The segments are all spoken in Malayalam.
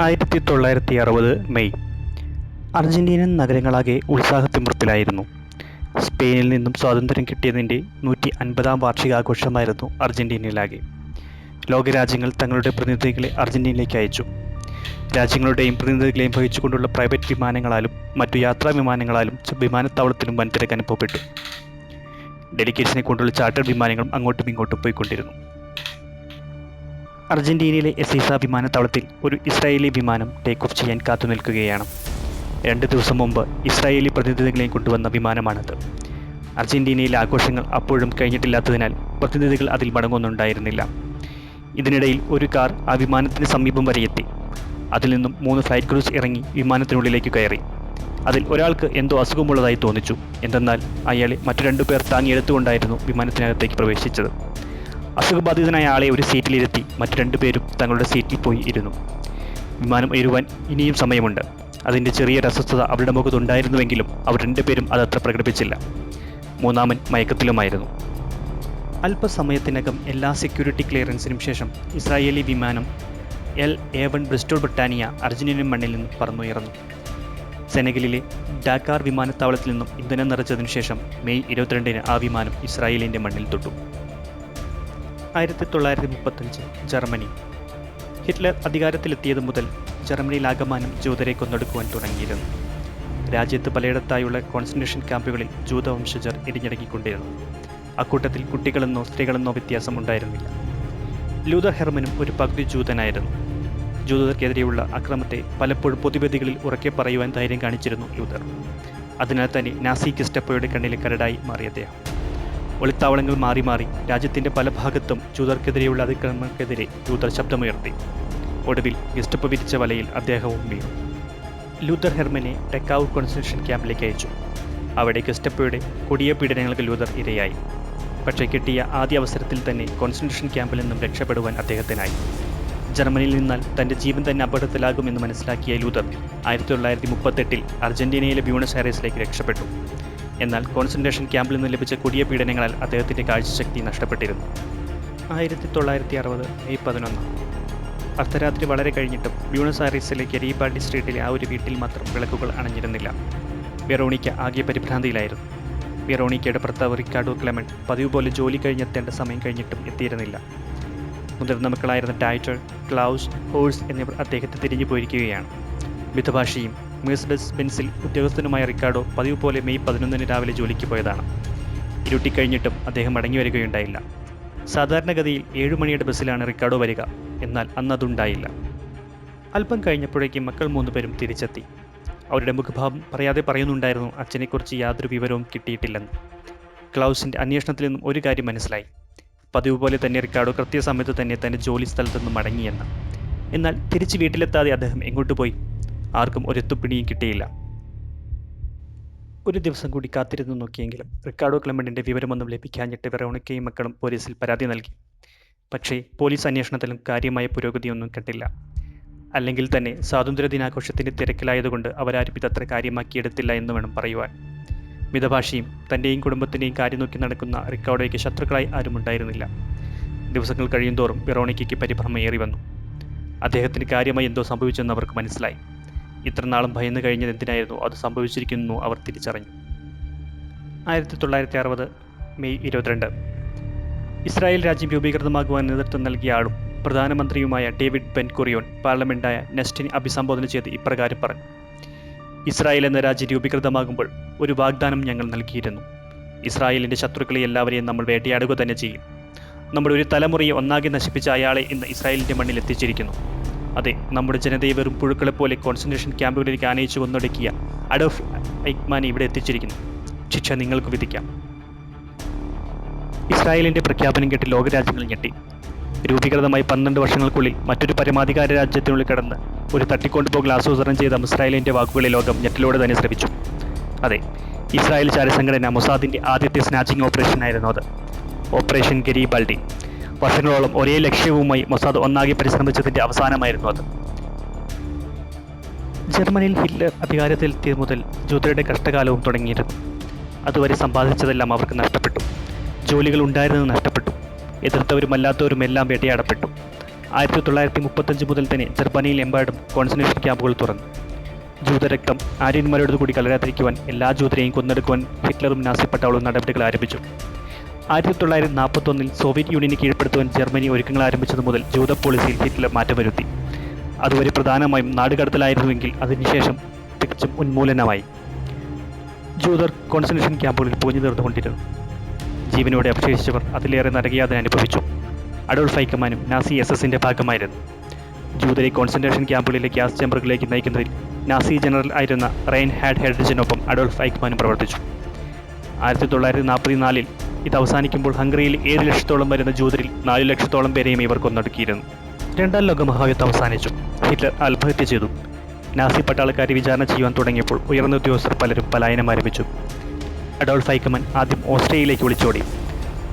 ആയിരത്തി തൊള്ളായിരത്തി അറുപത് മെയ്. അർജന്റീനൻ നഗരങ്ങളാകെ ഉത്സാഹത്തിമിർപ്പിലായിരുന്നു സ്പെയിനിൽ നിന്നും സ്വാതന്ത്ര്യം കിട്ടിയതിന്റെ നൂറ്റി അൻപതാം വാർഷികാഘോഷമായിരുന്നു അർജന്റീനയിലാകെ. ലോകരാജ്യങ്ങൾ തങ്ങളുടെ പ്രതിനിധികളെ അർജന്റീനയിലേക്ക് അയച്ചു. രാജ്യങ്ങളുടെയും പ്രതിനിധികളെയും വഹിച്ചുകൊണ്ടുള്ള പ്രൈവറ്റ് വിമാനങ്ങളാലും മറ്റു യാത്രാ വിമാനങ്ങളാലും വിമാനത്താവളത്തിലും വൻ തിരക്ക് അനുഭവപ്പെട്ടു. ഡെലിഗേഷനെ കൊണ്ടുള്ള ചാർട്ടർ വിമാനങ്ങളും അങ്ങോട്ടും ഇങ്ങോട്ടും പോയിക്കൊണ്ടിരുന്നു. അർജന്റീനയിലെ എസീസ വിമാനത്താവളത്തിൽ ഒരു ഇസ്രായേലി വിമാനം ടേക്ക് ഓഫ് ചെയ്യാൻ കാത്തു നിൽക്കുകയാണ്. രണ്ട് ദിവസം മുമ്പ് ഇസ്രായേലി പ്രതിനിധികളെയും കൊണ്ടുവന്ന വിമാനമാണത്. അർജന്റീനയിലെ ആഘോഷങ്ങൾ അപ്പോഴും കഴിഞ്ഞിട്ടില്ലാത്തതിനാൽ പ്രതിനിധികൾ അതിൽ മടങ്ങുന്നുണ്ടായിരുന്നില്ല. ഇതിനിടയിൽ ഒരു കാർ ആ വിമാനത്തിന് സമീപം വരെ എത്തി. അതിൽ നിന്നും മൂന്ന് ഫ്ലൈറ്റ് ക്രൂസ് ഇറങ്ങി വിമാനത്തിനുള്ളിലേക്ക് കയറി. അതിൽ ഒരാൾക്ക് എന്തോ അസുഖമുള്ളതായി തോന്നിച്ചു. എന്തെന്നാൽ അയാളെ മറ്റു രണ്ടു പേർ താങ്ങിയെടുത്തുകൊണ്ടായിരുന്നു വിമാനത്തിനകത്തേക്ക് പ്രവേശിച്ചത്. അസുഖബാധിതനായ ആളെ ഒരു സീറ്റിലിരുത്തി മറ്റു രണ്ടുപേരും തങ്ങളുടെ സീറ്റിൽ പോയി ഇരുന്നു. വിമാനം ഉയരുവാൻ ഇനിയും സമയമുണ്ട്. അതിന്റെ ചെറിയൊരു അസ്വസ്ഥത അവരുടെ മുഖത്തുണ്ടായിരുന്നുവെങ്കിലും അവർ രണ്ടുപേരും അതത്ര പ്രകടിപ്പിച്ചില്ല. മൂന്നാമൻ മയക്കത്തിലുമായിരുന്നു. അല്പസമയത്തിനകം എല്ലാ സെക്യൂരിറ്റി ക്ലിയറൻസിനും ശേഷം ഇസ്രായേലി വിമാനം L A one Bristol Britannia Argentinian മണ്ണിൽ നിന്ന് പറന്നുയർന്നു. സെനഗലിലെ ഡാക്കാർ വിമാനത്താവളത്തിൽ നിന്നും ഇന്ധനം നിറച്ചതിനു ശേഷം മെയ് ഇരുപത്തിരണ്ടിന് ആ വിമാനം ഇസ്രായേലിന്റെ മണ്ണിൽ തൊട്ടു. ആയിരത്തി തൊള്ളായിരത്തി മുപ്പത്തഞ്ച് ജർമ്മനി. ഹിറ്റ്ലർ അധികാരത്തിലെത്തിയത് മുതൽ ജർമ്മനിയിൽ ജർമ്മനിയിലാകമാനം ജൂതരെ കൊന്നൊടുക്കുവാൻ തുടങ്ങിയിരുന്നു. രാജ്യത്ത് പലയിടത്തായുള്ള കോൺസെൻട്രേഷൻ ക്യാമ്പുകളിൽ ജൂതവംശജർ ഇടിഞ്ഞടങ്ങിക്കൊണ്ടിരുന്നു അക്കൂട്ടത്തിൽ കുട്ടികളെന്നോ സ്ത്രീകളെന്നോ വ്യത്യാസം ഉണ്ടായിരുന്നില്ല ലൂതർ ഹെർമനും ഒരു പകുതി ജൂതനായിരുന്നു. ജൂതർക്കെതിരെയുള്ള അക്രമത്തെ പലപ്പോഴും പൊതുവേദികളിൽ ഉറക്കെ പറയുവാൻ ധൈര്യം കാണിച്ചിരുന്നു ലൂതർ അതിനാൽ തന്നെ നാസി ഗെസ്റ്റപ്പോയുടെ കണ്ണിലെ കരടായി മാറി അദ്ദേഹം. ഒളിത്താവളങ്ങൾ മാറി മാറി രാജ്യത്തിന്റെ പല ഭാഗത്തും ജൂതർക്കെതിരെയുള്ള അതിക്രമങ്ങൾക്കെതിരെ ലൂതർ ശബ്ദമുയർത്തി. ഒടുവിൽ ഗസ്റ്റപ്പ് വിരിച്ച വലയിൽ അദ്ദേഹവും വീണു. ലൂതർ ഹെർമനെ ടെക്കാവൂർ കോൺസെൻട്രേഷൻ ക്യാമ്പിലേക്ക് അയച്ചു. അവിടെ ഗസ്റ്റപ്പയുടെ കൊടിയ പീഡനങ്ങൾക്ക് ലൂതർ ഇരയായി. പക്ഷേ കിട്ടിയ ആദ്യ അവസരത്തിൽ തന്നെ കോൺസെൻട്രേഷൻ ക്യാമ്പിൽ നിന്നും രക്ഷപ്പെടുവാൻ അദ്ദേഹത്തിനായി. ജർമ്മനിയിൽ നിന്നാൽ തന്റെ ജീവൻ തന്നെ അപകടത്തിലാകുമെന്ന് മനസ്സിലാക്കിയ ലൂതർ ആയിരത്തി തൊള്ളായിരത്തി മുപ്പത്തെട്ടിൽ അർജന്റീനയിലെ ബ്യൂണസ് ആയറേസിലേക്ക് രക്ഷപ്പെട്ടു. എന്നാൽ കോൺസെൻട്രേഷൻ ക്യാമ്പിൽ നിന്ന് ലഭിച്ച കൊടിയ പീഡനങ്ങളാൽ അദ്ദേഹത്തിന്റെ കാഴ്ചശക്തി നഷ്ടപ്പെട്ടിരുന്നു. ആയിരത്തി തൊള്ളായിരത്തി അറുപത് മെയ് പതിനൊന്ന്. അർദ്ധരാത്രി വളരെ കഴിഞ്ഞിട്ടും ബ്യൂണസ് ആയറീസിലെ ഗരീബാൾഡി സ്ട്രീറ്റിലെ ആ ഒരു വീട്ടിൽ മാത്രം വിളക്കുകൾ അണഞ്ഞിരുന്നില്ല. വെറോണിക്ക ആകെ പരിഭ്രാന്തിയിലായിരുന്നു. വെറോണിക്കയുടെ ഭർത്താവ് റിക്കാർഡോ ക്ലെമന്റ് പതിവ് പോലെ ജോലി കഴിഞ്ഞെത്തേണ്ട സമയം കഴിഞ്ഞിട്ടും എത്തിയിരുന്നില്ല. മുതിർന്ന മക്കളായിരുന്ന ടൈറ്റർ ക്ലൗസ് ഹോഴ്സ് എന്നിവർ അദ്ദേഹത്തെ തിരിഞ്ഞു പോയിരിക്കുകയാണ്. മിതഭാഷയും മേഴ്സഡസ് ബെൻസിൽ ഉദ്യോഗസ്ഥനുമായ റിക്കാർഡോ പതിവ് പോലെ മെയ് പതിനൊന്നിന് രാവിലെ ജോലിക്ക് പോയതാണ്. ഇരുട്ടിക്കഴിഞ്ഞിട്ടും അദ്ദേഹം മടങ്ങി വരികയുണ്ടായില്ല. സാധാരണഗതിയിൽ ഏഴു മണിയുടെ ബസ്സിലാണ് റിക്കാർഡോ വരിക. എന്നാൽ അന്നതുണ്ടായില്ല. അല്പം കഴിഞ്ഞപ്പോഴേക്കും മക്കൾ മൂന്നുപേരും തിരിച്ചെത്തി. അവരുടെ മുഖഭാവം പറയാതെ പറയുന്നുണ്ടായിരുന്നു അച്ഛനെക്കുറിച്ച് യാതൊരു വിവരവും കിട്ടിയിട്ടില്ലെന്ന്. ക്ലൗസിന്റെ അന്വേഷണത്തിൽ നിന്നും ഒരു കാര്യം മനസ്സിലായി. പതിവ് പോലെ തന്നെ റിക്കാർഡോ കൃത്യസമയത്ത് തന്നെ തന്റെ ജോലി സ്ഥലത്തു നിന്നും മടങ്ങിയെന്ന്. എന്നാൽ തിരിച്ച് വീട്ടിലെത്താതെ അദ്ദേഹം എങ്ങോട്ട് പോയി? ആർക്കും ഒരെത്തുപിടിയും കിട്ടിയില്ല. ഒരു ദിവസം കൂടി കാത്തിരുന്നു നോക്കിയെങ്കിലും റിക്കാർഡോ ക്ലെമന്റിന്റെ വിവരമൊന്നും ലഭിക്കാഞ്ഞിട്ട് വെറോണിക്കയും മക്കളും പോലീസിൽ പരാതി നൽകി. പക്ഷേ പോലീസ് അന്വേഷണത്തിലും കാര്യമായ പുരോഗതിയൊന്നും കണ്ടില്ല. അല്ലെങ്കിൽ തന്നെ സ്വാതന്ത്ര്യ ദിനാഘോഷത്തിന്റെ തിരക്കിലായതുകൊണ്ട് അവരാരും ഇതത്ര കാര്യമാക്കിയെടുത്തില്ല എന്ന് വേണം പറയുവാൻ. മിതഭാഷയും തന്റെയും കുടുംബത്തിന്റെയും കാര്യം നോക്കി നടക്കുന്ന റിക്കാർഡോയ്ക്ക് ശത്രുക്കളായി ആരും ഉണ്ടായിരുന്നില്ല. ദിവസങ്ങൾ കഴിയുന്തോറും വെറോണിക്കയ്ക്ക് പരിഭ്രമം ഏറി വന്നു അദ്ദേഹത്തിന് കാര്യമായി എന്തോ സംഭവിച്ചെന്ന് അവർക്ക് മനസ്സിലായി. ഇത്ര ഭയന്നു കഴിഞ്ഞത് എന്തിനായിരുന്നു? അത് സംഭവിച്ചിരിക്കുന്നു. അവർ തിരിച്ചറിഞ്ഞു. ആയിരത്തി തൊള്ളായിരത്തി അറുപത് മെയ് ഇരുപത്തിരണ്ട്. ഇസ്രായേൽ രാജ്യം രൂപീകൃതമാകുവാൻ നേതൃത്വം നൽകിയ ആളും പ്രധാനമന്ത്രിയുമായ ഡേവിഡ് ബെൻ കുറിയോൺ പാർലമെന്റായ നെസ്റ്റിനെ അഭിസംബോധന ചെയ്ത് ഇപ്രകാരം പറഞ്ഞു. ഇസ്രായേൽ എന്ന രാജ്യം രൂപീകൃതമാകുമ്പോൾ ഒരു വാഗ്ദാനം ഞങ്ങൾ നൽകിയിരുന്നു. ഇസ്രായേലിന്റെ ശത്രുക്കളെ എല്ലാവരെയും നമ്മൾ വേട്ടയാടുക തന്നെ ചെയ്യും. നമ്മുടെ ഒരു തലമുറയെ ഒന്നാകെ നശിപ്പിച്ച അയാളെ ഇന്ന് ഇസ്രായേലിന്റെ മണ്ണിൽ എത്തിച്ചിരിക്കുന്നു. അതെ നമ്മുടെ ജനതയെ വെറും പുഴുക്കളെ പോലെ കോൺസെൻട്രേഷൻ ക്യാമ്പുകളിലേക്ക് ആനയിച്ചു കൊന്നൊടുക്കിയ അഡോഫ് ഐക്മാനെ ഇവിടെ എത്തിച്ചിരിക്കുന്നു. ശിക്ഷ നിങ്ങൾക്ക് വിധിക്കാം. ഇസ്രായേലിന്റെ പ്രഖ്യാപനം കേട്ട് ലോകരാജ്യങ്ങൾ ഞെട്ടി. രൂപീകൃതമായി പന്ത്രണ്ട് വർഷങ്ങൾക്കുള്ളിൽ മറ്റൊരു പരമാധികാര രാജ്യത്തിനുള്ളിൽ കടന്ന് ഒരു തട്ടിക്കൊണ്ടുപോകൽ ആസൂത്രണം ചെയ്ത ഇസ്രായേലിന്റെ വാക്കുകളെ ലോകം ഞെട്ടിലൂടെ തന്നെ ശ്രമിച്ചു അതെ ഇസ്രായേൽ ചാരസംഘടന മൊസാദിന്റെ ആദ്യത്തെ സ്നാച്ചിങ് ഓപ്പറേഷൻ ആയിരുന്നു അത്. ഓപ്പറേഷൻ ഗരീബാൾഡി വർഷങ്ങളോളം ഒരേ ലക്ഷ്യവുമായി മൊസാദ് ഒന്നാകെ പരിശ്രമിച്ചതിന്റെ അവസാനമായിരുന്നു അത്. ജർമ്മനിയിൽ ഹിറ്റ്ലർ അധികാരത്തിലെത്തിയത് മുതൽ ജൂതരുടെ കഷ്ടകാലവും തുടങ്ങിയിരുന്നു. അതുവരെ സമ്പാദിച്ചതെല്ലാം അവർക്ക് നഷ്ടപ്പെട്ടു. ജോലികൾ ഉണ്ടായിരുന്നത് നഷ്ടപ്പെട്ടു. എതിർത്തവരും അല്ലാത്തവരും എല്ലാം വേട്ടയാടപ്പെട്ടു. ആയിരത്തി തൊള്ളായിരത്തി മുപ്പത്തഞ്ച് മുതൽ തന്നെ ജർമ്മനിയിലെമ്പാടും കോൺസെൻട്രേഷൻ ക്യാമ്പുകൾ തുറന്നു. ജൂതരക്തം ആര്യന്മാരോട് കൂടി കലരാതിരിക്കുവാൻ എല്ലാ ജൂതരെയും കൊന്നെടുക്കുവാൻ ഹിറ്റ്ലറും നാസി പട്ടാളവും നടപടികൾ ആരംഭിച്ചു. ആയിരത്തി തൊള്ളായിരത്തി നാൽപ്പത്തൊന്നിൽ സോവിയറ്റ് യൂണിയനെ കീഴ്പ്പെടുത്തുവാൻ ജർമ്മനി ഒരുക്കങ്ങൾ ആരംഭിച്ചത് മുതൽ ജൂത പോളിസിയിൽ ഹിറ്റ്ലർ മാറ്റം വരുത്തി അതുവരെ പ്രധാനമായും നാടുകടത്തലായിരുന്നുവെങ്കിൽ അതിനുശേഷം തികച്ചും ഉന്മൂലനമായി ജൂതർ കോൺസെൻട്രേഷൻ ക്യാമ്പുകളിൽ പൂഞ്ഞു തീർന്നുകൊണ്ടിരുന്നു. ജീവനോടെ അവശേഷിച്ചവർ അതിലേറെ നരകയാതന അനുഭവിച്ചു. അഡോൾഫ് ഹൈക്കമാനും നാസി എസ് എസിന്റെ ഭാഗമായിരുന്നു. ജൂതരെ കോൺസെൻട്രേഷൻ ക്യാമ്പുകളിലെ ഗ്യാസ് ചേമ്പറുകളിലേക്ക് നയിക്കുന്നതിൽ നാസി ജനറൽ ആയിരുന്ന റെയിൻ ഹാഡ് ഹെഡ്ജിനൊപ്പം അഡോൾഫ് ഹൈക്കമാനും പ്രവർത്തിച്ചു. ആയിരത്തി തൊള്ളായിരത്തി നാൽപ്പത്തിനാലിൽ ഇത് അവസാനിക്കുമ്പോൾ ഹംഗറിയിൽ ഏഴ് ലക്ഷത്തോളം വരുന്ന ജൂതരിൽ നാല് ലക്ഷത്തോളം പേരെയും ഇവർ കൊന്നൊടുക്കിയിരുന്നു. രണ്ടാം ലോക മഹായുദ്ധം അവസാനിച്ചു. ഹിറ്റ്ലർ ആത്മഹത്യ ചെയ്തു. നാസി പട്ടാളക്കാരെ വിചാരണ ചെയ്യുവാൻ തുടങ്ങിയപ്പോൾ ഉയർന്ന ഉദ്യോഗസ്ഥർ പലരും പലായനം ആരംഭിച്ചു. അഡോൾഫ് ഹൈക്കമൻ ആദ്യം ഓസ്ട്രേലിയയിലേക്ക് വിളിച്ചോടി.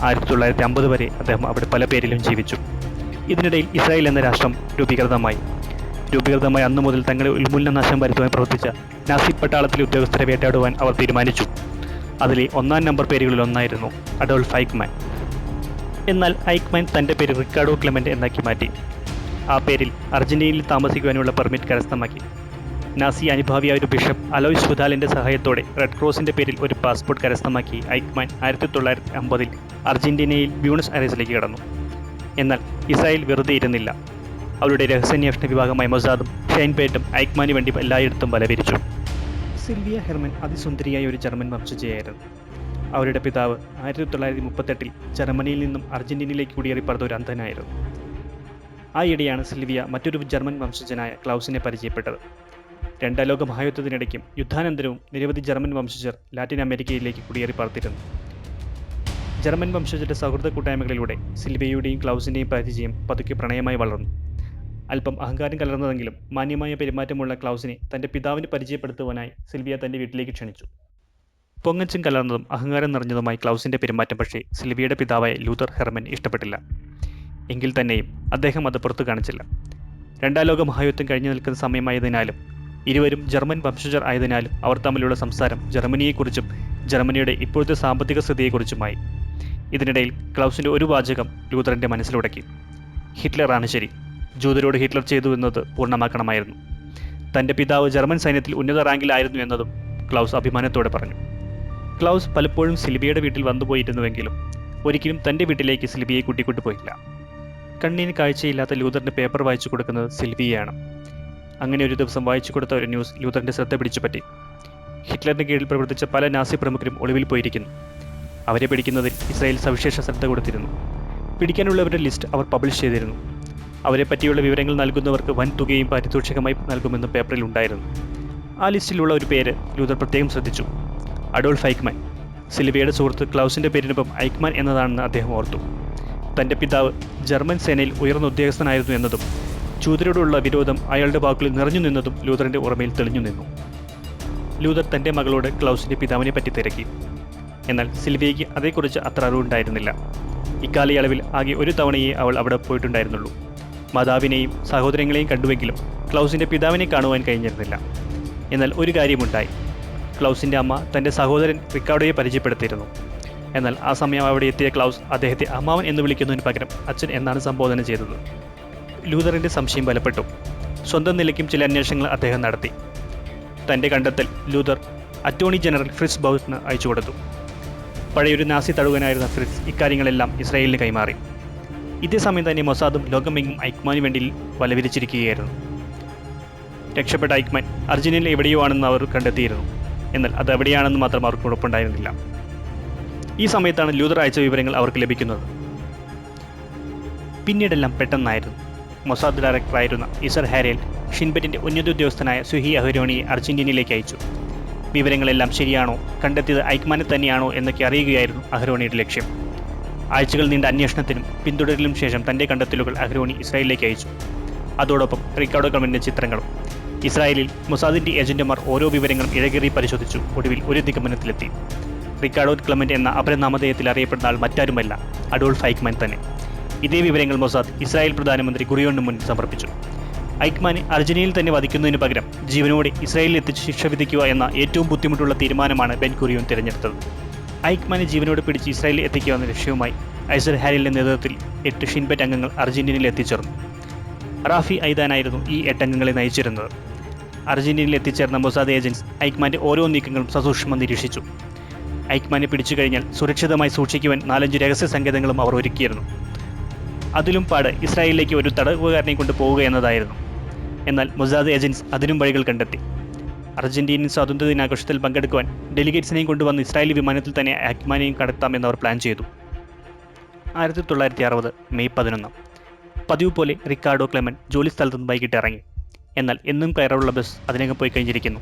ആയിരത്തി തൊള്ളായിരത്തി അമ്പത് വരെ അദ്ദേഹം അവിടെ പല പേരിലും ജീവിച്ചു. ഇതിനിടയിൽ ഇസ്രായേൽ എന്ന രാഷ്ട്രം രൂപീകൃതമായി. രൂപീകൃതമായി അന്നു മുതൽ തങ്ങളെ ഉന്മൂലന നാശം വരുത്തുവാൻ പ്രവർത്തിച്ച നാസി പട്ടാളത്തിലെ ഉദ്യോഗസ്ഥരെ വേട്ടയാടുവാൻ അവർ തീരുമാനിച്ചു. അതിലെ ഒന്നാം നമ്പർ പേരുകളിൽ ഒന്നായിരുന്നു അഡോൾഫ് ഹൈക്മാൻ എന്നാൽ ഹൈക്മാൻ തന്റെ പേര് റിക്കാർഡോ ക്ലെമന്റ് എന്നാക്കി മാറ്റി. ആ പേരിൽ അർജന്റീനയിൽ താമസിക്കുവാനുള്ള പെർമിറ്റ് കരസ്ഥമാക്കി. നാസി അനുഭാവിയായ ഒരു ബിഷപ്പ് അലോയ്സ് ഹുദാലിന്റെ സഹായത്തോടെ റെഡ് ക്രോസിന്റെ പേരിൽ ഒരു പാസ്പോർട്ട് കരസ്ഥമാക്കി ഐക്മാൻ ആയിരത്തി തൊള്ളായിരത്തി അമ്പതിൽ അർജന്റീനയിൽ ബ്യൂണസ് അറേസിലേക്ക് കടന്നു. എന്നാൽ ഇസ്രായേൽ വെറുതെ ഇരുന്നില്ല. അവരുടെ രഹസ്യാന്വേഷണ വിഭാഗമായ മൊസാദും ഷൈൻപേറ്റും ഐക്മാനു വേണ്ടി എല്ലായിടത്തും ബലവിരിച്ചു സിൽവിയ ഹെർമൻ അതിസുന്ദരിയായ ഒരു ജർമ്മൻ വംശജയായിരുന്നു. അവരുടെ പിതാവ് ആയിരത്തി തൊള്ളായിരത്തി മുപ്പത്തെട്ടിൽ ജർമ്മനിയിൽ നിന്നും അർജന്റീനയിലേക്ക് കുടിയേറി പറഞ്ഞ ഒരു അന്ധനായിരുന്നു. ആയിടെയാണ് സിൽവിയ മറ്റൊരു ജർമ്മൻ വംശജനായ ക്ലൗസിനെ പരിചയപ്പെട്ടത്. രണ്ടാം ലോക മഹായുദ്ധത്തിനിടയ്ക്കും യുദ്ധാനന്തരവും നിരവധി ജർമ്മൻ വംശജർ ലാറ്റിൻ അമേരിക്കയിലേക്ക് കുടിയേറി പാർത്തിരുന്നു ജർമ്മൻ വംശജരുടെ സൗഹൃദ കൂട്ടായ്മകളിലൂടെ സിൽവിയയുടെയും ക്ലൗസിന്റെയും പരിചയം പതുക്കെ പ്രണയമായി വളർന്നു. അല്പം അഹങ്കാരം കലർന്നതെങ്കിലും മാന്യമായ പെരുമാറ്റമുള്ള ക്ലൗസിനെ തന്റെ പിതാവിന് പരിചയപ്പെടുത്തുവാനായി സിൽവിയ തന്റെ വീട്ടിലേക്ക് ക്ഷണിച്ചു. പൊങ്ങച്ചും കലർന്നതും അഹങ്കാരം നിറഞ്ഞതുമായി ക്ലൗസിന്റെ പെരുമാറ്റം പക്ഷേ സിൽവിയയുടെ പിതാവായ ലൂതർ ഹെർമൻ ഇഷ്ടപ്പെട്ടില്ല. എങ്കിൽ തന്നെയും അദ്ദേഹം അത് പുറത്തു കാണിച്ചില്ല. രണ്ടാം ലോക മഹായുദ്ധം കഴിഞ്ഞു നിൽക്കുന്ന സമയമായതിനാലും ഇരുവരും ജർമ്മൻ വംശജർ ആയതിനാലും അവർ തമ്മിലുള്ള സംസാരം ജർമ്മനിയെക്കുറിച്ചും ജർമ്മനിയുടെ ഇപ്പോഴത്തെ സാമ്പത്തിക സ്ഥിതിയെക്കുറിച്ചുമായി. ഇതിനിടയിൽ ക്ലൗസിന്റെ ഒരു വാചകം ലൂതറിന്റെ മനസ്സിലുടക്കി. ഹിറ്റ്ലറാണ് ശരി. ജൂതരോട് ഹിറ്റ്ലർ ചെയ്തു എന്നത് പൂർണമാക്കണമായിരുന്നു. തന്റെ പിതാവ് ജർമ്മൻ സൈന്യത്തിൽ ഉന്നത റാങ്കിലായിരുന്നു എന്നതും ക്ലൗസ് അഭിമാനത്തോടെ പറഞ്ഞു. ക്ലൗസ് പലപ്പോഴും സിലിബിയയുടെ വീട്ടിൽ വന്നുപോയിരുന്നുവെങ്കിലും ഒരിക്കലും തന്റെ വീട്ടിലേക്ക് സിലിബിയെ കൂട്ടിക്കൊണ്ടുപോയില്ല കണ്ണിന് കാഴ്ചയില്ലാത്ത ലൂതറിന്റെ പേപ്പർ വായിച്ചു കൊടുക്കുന്നത് സിൽവിയയാണ് അങ്ങനെ ഒരു ദിവസം വായിച്ചു കൊടുത്ത ഒരു ന്യൂസ് ലൂതറിന്റെ ശ്രദ്ധ പിടിച്ചുപറ്റി. ഹിറ്റ്ലറിന് കീഴിൽ പ്രവർത്തിച്ച പല നാസി പ്രമുഖരും ഒളിവിൽ പോയിരിക്കുന്നു. അവരെ പിടിക്കുന്നതിൽ ഇസ്രായേൽ സവിശേഷ ശ്രദ്ധ കൊടുത്തിരുന്നു. പിടിക്കാനുള്ളവരുടെ ലിസ്റ്റ് അവർ പബ്ലിഷ് ചെയ്തിരുന്നു. അവരെ പറ്റിയുള്ള വിവരങ്ങൾ നൽകുന്നവർക്ക് വൻ തുകയും പാരിതോഷികമായി നൽകുമെന്നും പേപ്പറിൽ ഉണ്ടായിരുന്നു. ആ ലിസ്റ്റിലുള്ള ഒരു പേര് ലൂതർ പ്രത്യേകം ശ്രദ്ധിച്ചു. Adolf Eijkman. സിലിവയുടെ സുഹൃത്ത് ക്ലൗസിന്റെ പേരിനൊപ്പം ഐക്മാൻ എന്നതാണെന്ന് അദ്ദേഹം ഓർത്തു. തന്റെ പിതാവ് ജർമ്മൻ സേനയിൽ ഉയർന്ന ഉദ്യോഗസ്ഥനായിരുന്നു എന്നതും ചൂതരോടുള്ള വിരോധം അയാളുടെ വാക്കുകളിൽ നിറഞ്ഞു നിന്നതും ലൂതറിന്റെ ഓർമ്മയിൽ തെളിഞ്ഞു നിന്നു. ലൂതർ തന്റെ മകളോട് ക്ലൗസിന്റെ പിതാവിനെ പറ്റി തിരക്കി. എന്നാൽ സിൽവിയയ്ക്ക് അതേക്കുറിച്ച് അത്ര അറിവുണ്ടായിരുന്നില്ല. ഇക്കാലയളവിൽ ആകെ ഒരു തവണയേ അവൾ അവിടെ പോയിട്ടുണ്ടായിരുന്നുള്ളൂ. മാതാവിനെയും സഹോദരങ്ങളെയും കണ്ടുവെങ്കിലും ക്ലൗസിന്റെ പിതാവിനെ കാണുവാൻ കഴിഞ്ഞിരുന്നില്ല. എന്നാൽ ഒരു കാര്യമുണ്ടായി. ക്ലൗസിന്റെ അമ്മ തന്റെ സഹോദരൻ റിക്കാർഡോയെ പരിചയപ്പെടുത്തിയിരുന്നു. എന്നാൽ ആ സമയം അവിടെ എത്തിയ ക്ലൗസ് അദ്ദേഹത്തെ അമ്മാവൻ എന്ന് വിളിക്കുന്നതിന് പകരം അച്ഛൻ എന്നാണ് സംബോധന ചെയ്തത്. ലൂതറിന്റെ സംശയം ബലപ്പെട്ടു. സ്വന്തം നിലയ്ക്കും ചില അന്വേഷണങ്ങൾ അദ്ദേഹം നടത്തി. തന്റെ കണ്ടെത്തൽ ലൂതർ അറ്റോർണി ജനറൽ ഫ്രിസ് ബൗസിന് അയച്ചു കൊടുത്തു പഴയൊരു നാസി തടുവനായിരുന്ന ഫ്രിസ് ഇക്കാര്യങ്ങളെല്ലാം ഇസ്രായേലിന് കൈമാറി. ഇതേ സമയം തന്നെ മൊസാദും ലോകമെങ്ങും ഐക്മാനു വേണ്ടി വലവിരിച്ചിരിക്കുകയായിരുന്നു. രക്ഷപ്പെട്ട ഐക്മാൻ അർജന്റീനയിൽ എവിടെയോ ആണെന്ന് അവർ കണ്ടെത്തിയിരുന്നു. എന്നാൽ അത് എവിടെയാണെന്ന് മാത്രം അവർക്ക് ഉറപ്പുണ്ടായിരുന്നില്ല. ഈ സമയത്താണ് ലൂതർ അയച്ച വിവരങ്ങൾ അവർക്ക് ലഭിക്കുന്നത്. പിന്നീടെല്ലാം പെട്ടെന്നായിരുന്നു. മൊസാദ് ഡയറക്ടറായിരുന്ന ഇസർ ഹാരേൽ ഷിൻബറ്റിന്റെ ഉന്നത ഉദ്യോഗസ്ഥനായ സുഹി അഹരോണിയെ അർജന്റീനയിലേക്ക് അയച്ചു. വിവരങ്ങളെല്ലാം ശരിയാണോ? കണ്ടെത്തിയത് ഐക്മാനെ തന്നെയാണോ എന്നൊക്കെ അറിയുകയായിരുന്നു അഹ്റോണിയുടെ ലക്ഷ്യം. ആഴ്ചകൾ നീണ്ട അന്വേഷണത്തിനും പിന്തുടരലും ശേഷം തന്റെ കണ്ടെത്തലുകൾ അഹ്റോണി ഇസ്രായേലിലേക്ക് അയച്ചു. അതോടൊപ്പം റിക്കാർഡോ ഗവൺമെന്റിന്റെ ചിത്രങ്ങളും. ഇസ്രായേലിൽ മൊസാദിന്റെ ഏജന്റുമാർ ഓരോ വിവരങ്ങളും ഇഴകേറി പരിശോധിച്ചു. ഒടുവിൽ ഒരു നിഗമനത്തിലെത്തി. റിക്കാർഡോ ക്ലമന്റ് എന്ന അപരനാമധേയത്തിൽ അറിയപ്പെടുന്ന ആൾ മറ്റാരുമല്ല അഡോൾഫ് ഐക്മാൻ തന്നെ. ഇതേ വിവരങ്ങൾ മൊസാദ് ഇസ്രായേൽ പ്രധാനമന്ത്രി ഗുറിയോണിന് മുന്നിൽ സമർപ്പിച്ചു. ഐക്മാനെ അർജന്റീനയിൽ തന്നെ വധിക്കുന്നതിന് പകരം ജീവനോടെ ഇസ്രായേലിൽ എത്തിച്ച് ശിക്ഷ വിധിക്കുക എന്ന ഏറ്റവും ബുദ്ധിമുട്ടുള്ള തീരുമാനമാണ് ബെൻ കുറിയോൺ തിരഞ്ഞെടുത്തത്. ഐക്മാനെ ജീവനോട് പിടിച്ച് ഇസ്രായേലിൽ എത്തിക്കുക ലക്ഷ്യവുമായി ഐസർ ഹാരിലിന്റെ നേതൃത്വത്തിൽ എട്ട് ഷിൻബെറ്റ് അംഗങ്ങൾ അർജന്റീനയിൽ എത്തിച്ചേർന്നു. റാഫി ഐദാനായിരുന്നു ഈ എട്ടംഗങ്ങളെ നയിച്ചിരുന്നത്. അർജന്റീനയിൽ എത്തിച്ചേർന്ന മൊസാദ് ഏജൻസ് ഐക്മാന്റെ ഓരോ നീക്കങ്ങളും സസൂക്ഷ്മം നിരീക്ഷിച്ചു. ഐക്മാനെ പിടിച്ചു കഴിഞ്ഞാൽ സുരക്ഷിതമായി സൂക്ഷിക്കുവാൻ നാലഞ്ച് രഹസ്യ സങ്കേതങ്ങളും അവർ ഒരുക്കിയിരുന്നു. അതിലും പാട് ഇസ്രായേലിലേക്ക് ഒരു തടവുകാരനെ കൊണ്ട് പോവുക എന്നതായിരുന്നു. എന്നാൽ മൊസാദ് ഏജൻസ് അതിനും വഴികൾ കണ്ടെത്തി. അർജന്റീനിയൻ സ്വാതന്ത്ര്യ ദിനാഘോഷത്തിൽ പങ്കെടുക്കുവാൻ ഡെലിഗേറ്റ്സിനെയും കൊണ്ടുവന്ന് ഇസ്രായേലി വിമാനത്തിൽ തന്നെ ആക്മാനെയും കടത്താമെന്ന് അവർ പ്ലാൻ ചെയ്തു. ആയിരത്തി തൊള്ളായിരത്തി അറുപത് മെയ് പതിനൊന്ന്. പതിവ് പോലെ റിക്കാർഡോ ക്ലെമൻ ജോലി സ്ഥലത്ത് നിന്ന് വൈകിട്ട് ഇറങ്ങി. എന്നാൽ എന്നും കയറുള്ള ബസ് അതിനകം പോയി കഴിഞ്ഞിരിക്കുന്നു.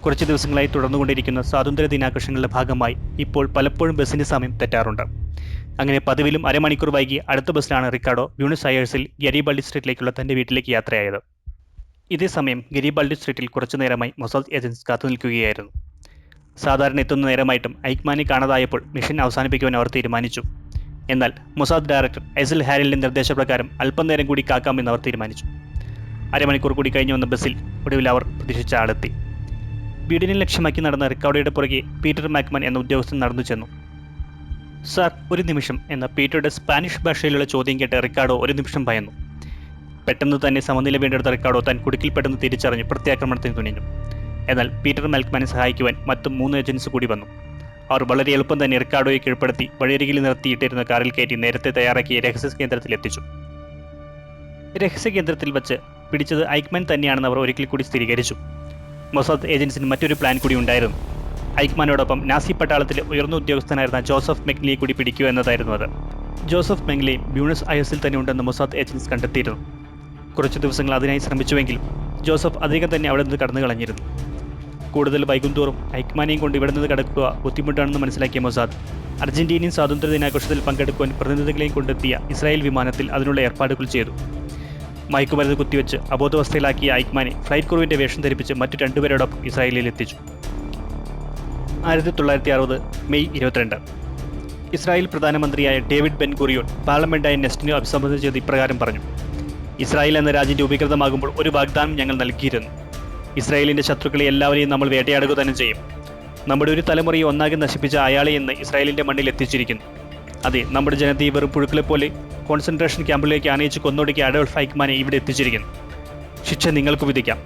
കുറച്ച് ദിവസങ്ങളായി തുടർന്നുകൊണ്ടിരിക്കുന്ന സ്വാതന്ത്ര്യ ദിനാഘോഷങ്ങളുടെ ഭാഗമായി ഇപ്പോൾ പലപ്പോഴും ബസ്സിന്റെ സമയം തെറ്റാറുണ്ട്. അങ്ങനെ പതിവിലും അരമണിക്കൂർ വൈകി അടുത്ത ബസ്സിലാണ് റിക്കാർഡോ ബ്യൂണസ് അയേഴ്സിൽ ഗരിബാൾഡി സ്ട്രീറ്റിലേക്കുള്ള തന്റെ വീട്ടിലേക്ക് യാത്രയായത്. ഇതേ സമയം ഗരിബാൾഡി സ്ട്രീറ്റിൽ കുറച്ചു നേരമായി മൊസാദ് ഏജൻസ് കാത്തു നിൽക്കുകയായിരുന്നു. സാധാരണ എത്തുന്ന നേരമായിട്ടും ഐക്മാനി കാണാതായപ്പോൾ മിഷൻ അവസാനിപ്പിക്കുവാൻ അവർ തീരുമാനിച്ചു. എന്നാൽ മൊസാദ് ഡയറക്ടർ ഐസൽ ഹാരലിന്റെ നിർദ്ദേശപ്രകാരം അല്പം നേരം കൂടി കാക്കാമെന്ന് അവർ തീരുമാനിച്ചു. അരമണിക്കൂർ കൂടി കഴിഞ്ഞു വന്ന ബസ്സിൽ ഒടുവിൽ അവർ പ്രതീക്ഷിച്ച ആളെത്തി. വീടിനെ ലക്ഷ്യമാക്കി നടന്ന റിക്കാർഡോയുടെ പുറകെ പീറ്റർ മാക്മാൻ എന്ന ഉദ്യോഗസ്ഥൻ നടന്നു ചെന്നു. സാർ ഒരു നിമിഷം എന്ന പീറ്ററുടെ സ്പാനിഷ് ഭാഷയിലുള്ള ചോദ്യം കേട്ട് റിക്കാർഡോ ഒരു നിമിഷം ഭയന്നു. പെട്ടെന്ന് തന്നെ സമനില വീണ്ടെടുത്ത റിക്കാർഡോ താൻ കുടുക്കിൽ പെട്ടെന്ന് തിരിച്ചറിഞ്ഞ് പ്രത്യാക്രമണത്തിന് തുനിഞ്ഞു. എന്നാൽ പീറ്റർ മെൽക്മാനെ സഹായിക്കുവാൻ മറ്റും മൂന്ന് ഏജൻസ് കൂടി വന്നു. അവർ വളരെ എളുപ്പം തന്നെ റിക്കാർഡോയെ കീഴ്പ്പെടുത്തി വഴിയരികിൽ നിർത്തിയിട്ടിരുന്ന കാറിൽ കയറ്റി നേരത്തെ തയ്യാറാക്കിയ രഹസ്യ കേന്ദ്രത്തിൽ എത്തിച്ചു. രഹസ്യ കേന്ദ്രത്തിൽ വച്ച് പിടിച്ചത് ഐക്മാൻ തന്നെയാണെന്ന് അവർ ഒരിക്കൽ കൂടി സ്ഥിരീകരിച്ചു. മൊസാദ് ഏജൻസിന് മറ്റൊരു പ്ലാൻ കൂടി ഉണ്ടായിരുന്നു. ഐക്മാനോടൊപ്പം നാസി പട്ടാളത്തിലെ ഉയർന്ന ഉദ്യോഗസ്ഥനായിരുന്ന ജോസഫ് മെഗ്ലിയെ കൂടി പിടിക്കുക എന്നതായിരുന്നു അത്. ജോസഫ് മെഗ്ലി ബ്യൂണസ് അയസിൽ തന്നെ ഉണ്ടെന്ന് മൊസാദ് ഏജൻസ് കണ്ടെത്തിയിരുന്നു. കുറച്ചു ദിവസങ്ങൾ അതിനായി ശ്രമിച്ചുവെങ്കിലും ജോസഫ് അധികം തന്നെ അവിടെ നിന്ന് കടന്നു കളഞ്ഞിരുന്നു. കൂടുതൽ വൈകുന്തോറും ഐക്മാനെയും കൊണ്ട് ഇവിടെ നിന്ന് കടക്കുക ബുദ്ധിമുട്ടാണെന്ന് മനസ്സിലാക്കിയ മൊസാദ് അർജന്റീനിയൻ സ്വാതന്ത്ര്യ ദിനാഘോഷത്തിൽ പങ്കെടുക്കുവാൻ പ്രതിനിധികളെയും കൊണ്ടെത്തിയ ഇസ്രായേൽ വിമാനത്തിൽ അതിനുള്ള ഏർപ്പാടുകൾ ചെയ്തു. മയക്കുമരുന്ന് കുത്തിവെച്ച് അബോധാവസ്ഥയിലാക്കിയ ഐക്മാനെ ഫ്ലൈറ്റ് ക്രൂവിന്റെ വേഷം ധരിപ്പിച്ച് മറ്റു രണ്ടുപേരോടൊപ്പം ഇസ്രായേലിൽ എത്തിച്ചു. ആയിരത്തി തൊള്ളായിരത്തി അറുപത് മെയ് ഇരുപത്തിരണ്ട്. ഇസ്രായേൽ പ്രധാനമന്ത്രിയായ ഡേവിഡ് ബെൻ ഗുറിയോൺ പാർലമെന്റായ നെസ്റ്റിനെ അഭിസംബോധന ചെയ്ത് ഇപ്രകാരം പറഞ്ഞു. ഇസ്രായേൽ എന്ന രാജ്യം രൂപീകൃതമാകുമ്പോൾ ഒരു വാഗ്ദാനം ഞങ്ങൾ നൽകിയിരുന്നു. ഇസ്രായേലിന്റെ ശത്രുക്കളെ എല്ലാവരെയും നമ്മൾ വേട്ടയാടുക തന്നെ ചെയ്യും. നമ്മുടെ ഒരു തലമുറയെ ഒന്നാകെ നശിപ്പിച്ച അയാളെ ഇന്ന് ഇസ്രായേലിന്റെ മണ്ണിൽ എത്തിച്ചിരിക്കുന്നു. അതെ നമ്മുടെ ജനതയെ വെറും പുഴുക്കളെ പോലെ കോൺസെൻട്രേഷൻ ക്യാമ്പിലേക്ക് ആനയിച്ച് കൊന്നൊടുക്കിയ അഡോൾഫ് ഹൈക്മാനെ ഇവിടെ എത്തിച്ചിരിക്കുന്നു. ശിക്ഷ നിങ്ങൾക്ക് വിധിക്കാം.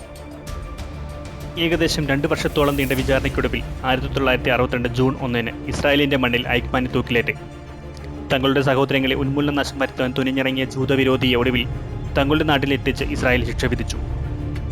ഏകദേശം രണ്ട് വർഷത്തോളം നീണ്ട വിചാരണയ്ക്കൊടുവിൽ ആയിരത്തി തൊള്ളായിരത്തി അറുപത്തിരണ്ട് ജൂൺ ഒന്നിന് ഇസ്രായേലിന്റെ മണ്ണിൽ ഐക്മാനെ തൂക്കിലേറ്റ്. തങ്ങളുടെ സഹോദരങ്ങളെ ഉന്മൂലന നാശം വരുത്താൻ തുനിഞ്ഞിറങ്ങിയ ജൂതവിരോധിയെ ഒടുവിൽ തങ്ങളുടെ നാട്ടിലെത്തിച്ച് ഇസ്രായേൽ ശിക്ഷ വിധിച്ചു.